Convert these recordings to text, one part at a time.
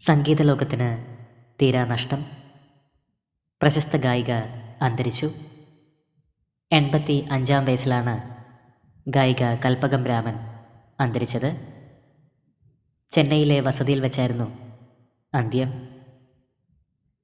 സംഗീത ലോകത്തിന് തീരാ നഷ്ടം. പ്രശസ്ത ഗായിക അന്തരിച്ചു. എൺപത്തി അഞ്ചാം വയസ്സിലാണ് ഗായിക കൽപ്പകം രാമൻ അന്തരിച്ചത്. ചെന്നൈയിലെ വസതിയിൽ വെച്ചായിരുന്നു അന്ത്യം.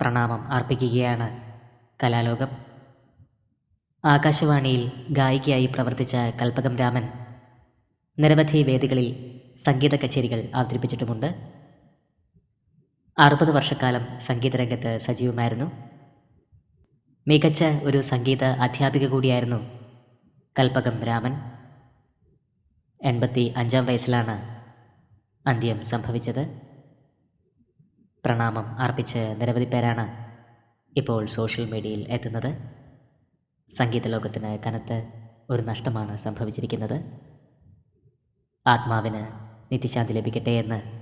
പ്രണാമം അർപ്പിക്കുകയാണ് കലാലോകം. ആകാശവാണിയിൽ ഗായികയായി പ്രവർത്തിച്ച കൽപ്പകം രാമൻ നിരവധി വേദികളിൽ സംഗീത കച്ചേരികൾ അവതരിപ്പിച്ചിട്ടുമുണ്ട്. അറുപത് വർഷക്കാലം സംഗീതരംഗത്ത് സജീവമായിരുന്നു. മികച്ച ഒരു സംഗീത അധ്യാപിക കൂടിയായിരുന്നു കൽപ്പകം രാമൻ. എൺപത്തി അഞ്ചാം വയസ്സിലാണ് അന്ത്യം സംഭവിച്ചത്. പ്രണാമം അർപ്പിച്ച് നിരവധി പേരാണ് ഇപ്പോൾ സോഷ്യൽ മീഡിയയിൽ എത്തുന്നത്. സംഗീത ലോകത്തിന് കനത്ത് ഒരു നഷ്ടമാണ് സംഭവിച്ചിരിക്കുന്നത്. ആത്മാവിന് നിത്യശാന്തി ലഭിക്കട്ടെ എന്ന്